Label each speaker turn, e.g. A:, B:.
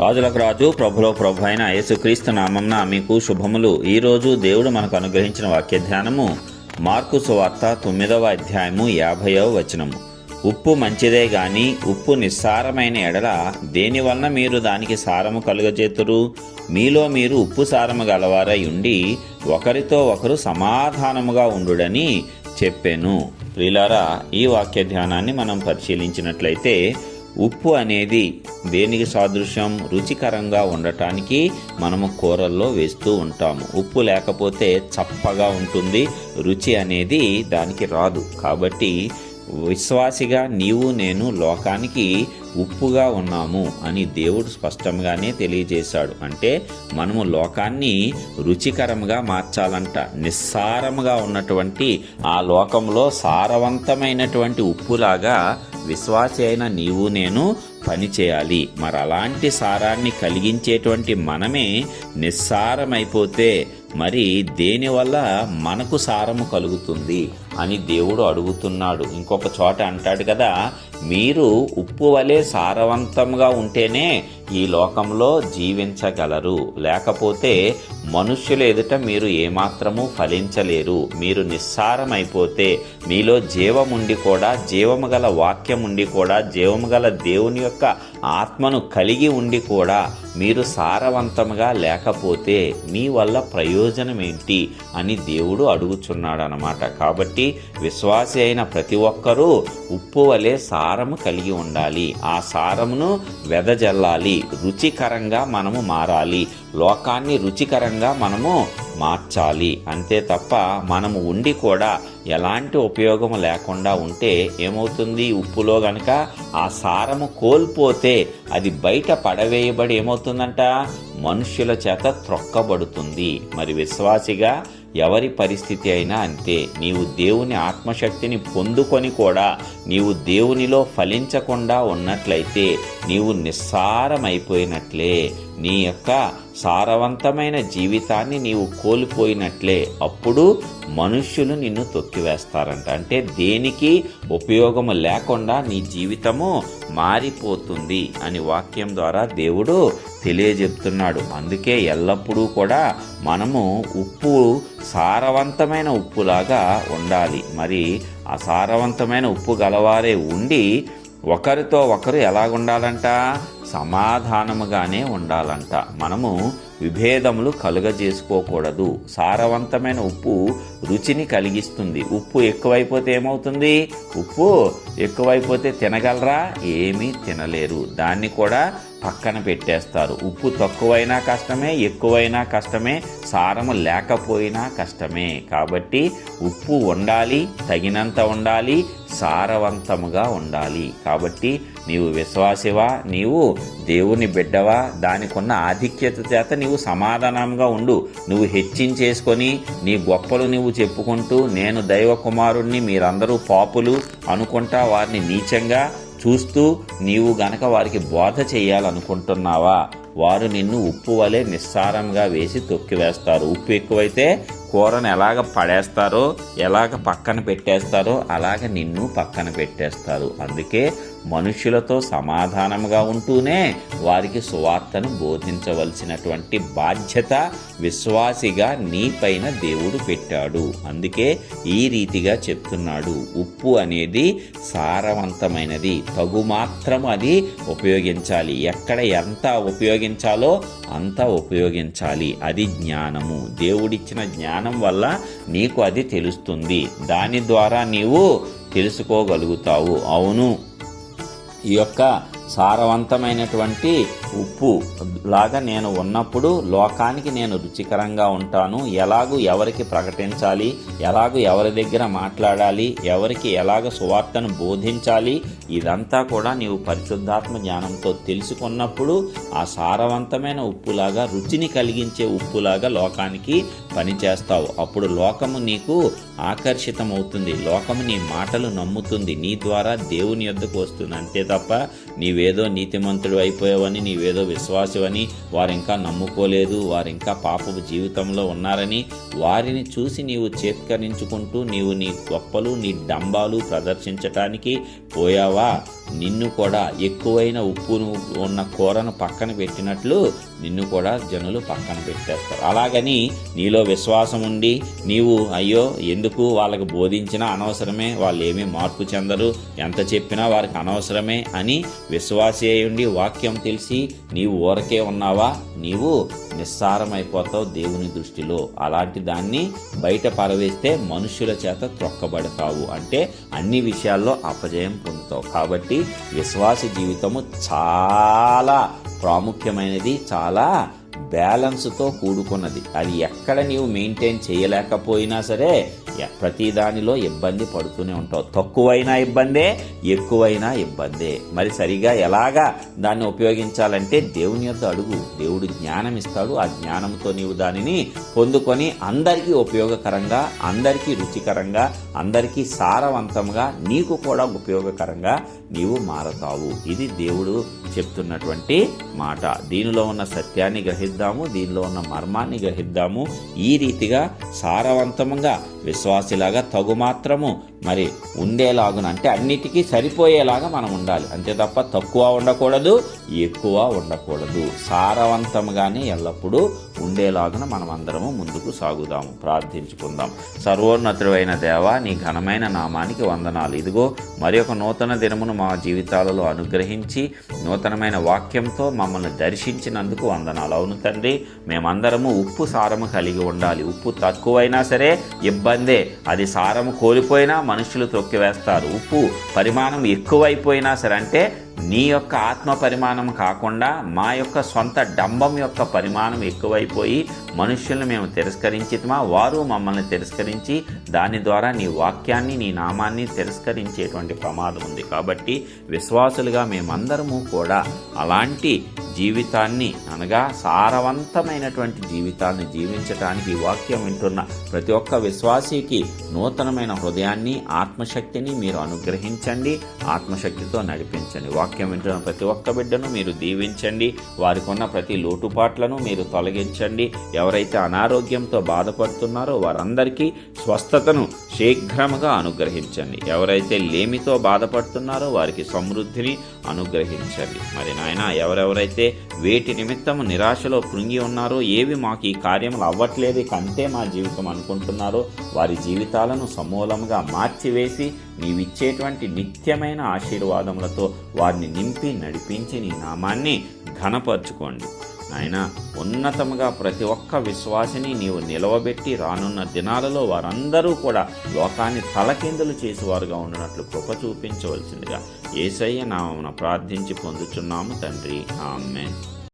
A: రాజులకు రాజు ప్రభులో ప్రభు అయిన యేసుక్రీస్తు నామంన మీకు శుభములు. ఈరోజు దేవుడు మనకు అనుగ్రహించిన వాక్య ధ్యానము మార్కు సువార్త తొమ్మిదవ అధ్యాయము యాభైవ వచనము. ఉప్పు మంచిదే గాని ఉప్పు నిస్సారమైన ఎడల దేనివలన మీరు దానికి సారము కలుగజేతురు? మీలో మీరు ఉప్పు సారము గలవారై ఉండి ఒకరితో ఒకరు సమాధానముగా ఉండుడని చెప్పాను. ప్రిలారా ఈ వాక్య ధ్యానాన్ని మనం పరిశీలించినట్లయితే ఉప్పు అనేది దేనికి సాదృశ్యం? రుచికరంగా ఉండటానికి మనము కూరల్లో వేస్తూ ఉంటాము. ఉప్పు లేకపోతే చప్పగా ఉంటుంది. రుచి అనేది దానికి రాదు. కాబట్టి విశ్వాసిగా నీవు నేను లోకానికి ఉప్పుగా ఉన్నాము అని దేవుడు స్పష్టంగానే తెలియజేశాడు. అంటే మనము లోకాన్ని రుచికరంగా మార్చాలంట. నిస్సారముగా ఉన్నటువంటి ఆ లోకంలో సారవంతమైనటువంటి ఉప్పులాగా విశ్వాసి అయిన నీవు నేను పని చేయాలి. మరి అలాంటి సారాన్ని కలిగించేటువంటి మనమే నిస్సారమైపోతే మరి దేనివల్ల మనకు సారము కలుగుతుంది? అని దేవుడు అడుగుతున్నాడు. ఇంకొక చోట అంటాడు కదా మీరు ఉప్పు వలె సారవంతంగా ఉంటేనే ఈ లోకంలో జీవించగలరు. లేకపోతే మనుష్యుల ఎదుట మీరు ఏమాత్రము ఫలించలేరు. మీరు నిస్సారమైపోతే మీలో జీవముండి కూడా జీవము గల వాక్యం ఉండి కూడా జీవము గల దేవుని యొక్క ఆత్మను కలిగి ఉండి కూడా మీరు సారవంతంగా లేకపోతే మీ వల్ల ప్రయోజనం ఏంటి అని దేవుడు అడుగుచున్నాడు అనమాట కాబట్టి విశ్వాసి అయిన ప్రతి ఒక్కరూ ఉప్పు వలె సారము కలిగి ఉండాలి. ఆ సారమును వెదజల్లాలి. రుచికరంగా మనము మారాలి. లోకాన్ని రుచికరంగా మనము మార్చాలి. అంతే తప్ప మనము ఉండి కూడా ఎలాంటి ఉపయోగం లేకుండా ఉంటే ఏమవుతుంది? ఉప్పులో గనక ఆ సారము కోల్పోతే అది బయట పడవేయబడి ఏమవుతుందంట? మనుష్యుల చేత త్రొక్కబడుతుంది. మరి విశ్వాసిగా ఎవరి పరిస్థితి అయినా అంతే. నీవు దేవుని ఆత్మశక్తిని పొందుకొని కూడా నీవు దేవునిలో ఫలించకుండా ఉన్నట్లయితే నీవు నిస్సారమైపోయినట్లే. నీ యొక్క సారవంతమైన జీవితాన్ని నీవు కోల్పోయినట్లే అప్పుడు మనుష్యులు నిన్ను తొక్కివేస్తారంట. అంటే దేనికి ఉపయోగము లేకుండా నీ జీవితము మారిపోతుంది అని వాక్యం ద్వారా దేవుడు తెలియజెప్తున్నాడు. అందుకే ఎల్లప్పుడూ కూడా మనము ఉప్పు సారవంతమైన ఉప్పులాగా ఉండాలి. మరి ఆ సారవంతమైన ఉప్పు గలవారే ఉండి ఒకరితో ఒకరు ఎలాగుండాలంట? సమాధానముగానే ఉండాలంట. మనము విభేదములు కలుగజేసుకోకూడదు. సారవంతమైన ఉప్పు రుచిని కలిగిస్తుంది. ఉప్పు ఎక్కువైపోతే ఏమవుతుంది? ఉప్పు ఎక్కువైపోతే తినగలరా? ఏమీ తినలేరు. దాన్ని కూడా పక్కన పెట్టేస్తారు. ఉప్పు తక్కువైనా కష్టమే ఎక్కువైనా కష్టమే సారము లేకపోయినా కష్టమే. కాబట్టి ఉప్పు ఉండాలి తగినంత ఉండాలి సారవంతముగా ఉండాలి కాబట్టి నీవు విశ్వాసివా నీవు దేవుని బిడ్డవా దానికున్న ఆధిక్యత చేత నీవు సమాధానంగా ఉండు. నువ్వు హెచ్చించేసుకొని నీ గొప్పలు నువ్వు చెప్పుకుంటూ నేను దైవ కుమారుణ్ణి మీరందరూ పాపులు అనుకుంటా వారిని నీచంగా చూస్తూ నీవు గనక వారికి బోధ చేయాలనుకుంటున్నావా వారు నిన్ను ఉప్పు వలె నిస్సారంగా వేసి తొక్కివేస్తారు. ఉప్పు ఎక్కువైతే కూరను ఎలాగ పడేస్తారో ఎలాగ పక్కన పెట్టేస్తారో అలాగ నిన్ను పక్కన పెట్టేస్తారు. అందుకే మనుషులతో సమాధానంగా ఉంటూనే వారికి సువార్తను బోధించవలసినటువంటి బాధ్యత విశ్వాసిగా నీపైన దేవుడు పెట్టాడు. అందుకే ఈ రీతిగా చెప్తున్నాడు. ఉప్పు అనేది సారవంతమైనది తగు మాత్రం అది ఉపయోగించాలి. ఎక్కడ ఎంత ఉపయోగించాలో అంత ఉపయోగించాలి. అది జ్ఞానము. దేవుడిచ్చిన జ్ఞానం వల్ల నీకు అది తెలుస్తుంది. దాని ద్వారా నీవు తెలుసుకోగలుగుతావు. అవును. ఈ యొక్క సారవంతమైనటువంటి ఉప్పు లాగా నేను ఉన్నప్పుడు లోకానికి నేను రుచికరంగా ఉంటాను. ఎలాగూ ఎవరికి ప్రకటించాలి? ఎలాగూ ఎవరి దగ్గర మాట్లాడాలి? ఎవరికి ఎలాగ సువార్తను బోధించాలి? ఇదంతా కూడా నీవు పరిశుద్ధాత్మ జ్ఞానంతో తెలుసుకున్నప్పుడు ఆ సారవంతమైన ఉప్పులాగా రుచిని కలిగించే ఉప్పులాగా లోకానికి పనిచేస్తావు. అప్పుడు లోకము నీకు ఆకర్షితమవుతుంది. లోకము నీ మాటలు నమ్ముతుంది. నీ ద్వారా దేవుని యొద్దకు వస్తుంది. అంతే తప్ప నీవేదో నీతిమంతుడు అయిపోయావని నీవేదో విశ్వాసవని వారింకా నమ్ముకోలేదు వారింకా పాపపు జీవితంలో ఉన్నారని వారిని చూసి నీవు చేత్కరించుకుంటూ నీవు నీ గొప్పలు నీ డంబాలు ప్రదర్శించటానికి పోయావా? నిన్ను కూడా ఎక్కువైన ఉప్పును ఉన్న కూరను పక్కన పెట్టినట్లు నిన్ను కూడా జనులు పక్కన పెట్టేస్తారు. అలాగని నీలో విశ్వాసం ఉండి నీవు అయ్యో ఎందుకు వాళ్ళకు బోధించినా అనవసరమే వాళ్ళు ఏమీ మార్పు చెందరు ఎంత చెప్పినా వారికి అనవసరమే అని విశ్వాసి అయి ఉండి వాక్యం తెలిసి నీవు ఊరకే ఉన్నావా? నీవు నిస్సారమైపోతావు దేవుని దృష్టిలో. అలాంటి దాన్ని బయట పరవేస్తే మనుషుల చేత త్రొక్కబడతావు. అంటే అన్ని విషయాల్లో అపజయం పొందుతావు. కాబట్టి విశ్వాస జీవితము చాలా ప్రాముఖ్యమైనది చాలా బ్యాలెన్స్తో కూడుకున్నది. అది ఎక్కడ నీవు మెయింటైన్ చేయలేకపోయినా సరే ప్రతి దానిలో ఇబ్బంది పడుతూనే ఉంటావు. తక్కువైనా ఇబ్బందే ఎక్కువైనా ఇబ్బందే. మరి సరిగా ఎలాగా దాన్ని ఉపయోగించాలంటే దేవుని యొక్క అడుగు. దేవుడు జ్ఞానం ఇస్తాడు. ఆ జ్ఞానంతో నీవు దానిని పొందుకొని అందరికీ ఉపయోగకరంగా అందరికీ రుచికరంగా అందరికీ సారవంతంగా నీకు కూడా ఉపయోగకరంగా నీవు మారతావు. ఇది దేవుడు చెప్తున్నటువంటి మాట. దీనిలో ఉన్న సత్యాన్ని గ్రహిద్దాము దీనిలో ఉన్న మర్మాన్ని గ్రహిద్దాము. ఈ రీతిగా సారవంతంగా విశ్వాసిలాగా తగు మాత్రము మరి ఉండేలాగున అంటే అన్నిటికీ సరిపోయేలాగా మనం ఉండాలి. అంతే తప్ప తక్కువ ఉండకూడదు ఎక్కువ ఉండకూడదు. సారవంతంగానే ఎల్లప్పుడూ ఉండేలాగున మనం అందరము ముందుకు సాగుదాము. ప్రార్థించుకుందాం. సర్వోన్నతుడైన దేవ నీ ఘనమైన నామానికి వందనాలు. ఇదిగో మరి ఒక నూతన దినమును మా జీవితాలలో అనుగ్రహించి నూతనమైన వాక్యంతో మమ్మల్ని దర్శించినందుకు వందనాలు అవును తండ్రి. మేమందరము ఉప్పు సారము కలిగి ఉండాలి. ఉప్పు తక్కువైనా సరే ఇబ్బందే. అది సారము కోల్పోయినా మనుషులు తొక్కివేస్తారు. ఉప్పు పరిమాణం ఎక్కువైపోయినా సరే అంటే నీ యొక్క ఆత్మ పరిమాణం కాకుండా మా యొక్క సొంత డంబం యొక్క పరిమాణం ఎక్కువైపోయి మనుష్యులను మేము తిరస్కరించితమా? వారు మమ్మల్ని తిరస్కరించి దాని ద్వారా నీ వాక్యాన్ని నీ నామాన్ని తిరస్కరించేటువంటి ప్రమాదం ఉంది. కాబట్టి విశ్వాసులుగా మేమందరము కూడా అలాంటి జీవితాన్ని అనగా సారవంతమైనటువంటి జీవితాన్ని జీవించటానికి వాక్యం వింటున్న ప్రతి ఒక్క విశ్వాసికి నూతనమైన హృదయాన్ని ఆత్మశక్తిని మీరు అనుగ్రహించండి ఆత్మశక్తితో నడిపించండి. వాక్యం వింటున్న ప్రతి ఒక్క బిడ్డను మీరు దీవించండి. వారికి ఉన్న ప్రతి లోటుపాట్లను మీరు తొలగించండి. ఎవరైతే అనారోగ్యంతో బాధపడుతున్నారో వారందరికీ స్వస్థతను శీఘ్రముగా అనుగ్రహించండి. ఎవరైతే లేమితో బాధపడుతున్నారో వారికి సమృద్ధిని అనుగ్రహించండి. మరి నాయన ఎవరెవరైతే వేటి నిమిత్తము నిరాశలో కృంగి ఉన్నారో ఏవి మాకు ఈ కార్యములు అవ్వట్లేదు కంటే మా జీవితం అనుకుంటున్నారో వారి జీవితాలను సమూలంగా మార్చివేసి నీవిచ్చేటువంటి నిత్యమైన ఆశీర్వాదములతో వారిని నింపి నడిపించి నీ నామాన్ని ఘనపరుచుకోండి. ఆయన ఉన్నతముగా ప్రతి ఒక్క విశ్వాసిని నీవు నిలవబెట్టి రానున్న దినాలలో వారందరూ కూడా లోకాన్ని తలకిందులు చేసేవారుగా ఉండినట్లు కృప చూపించవలసిందిగా ఏసయ్య నామమున ప్రార్థించి పొందుచున్నాము తండ్రి. ఆమె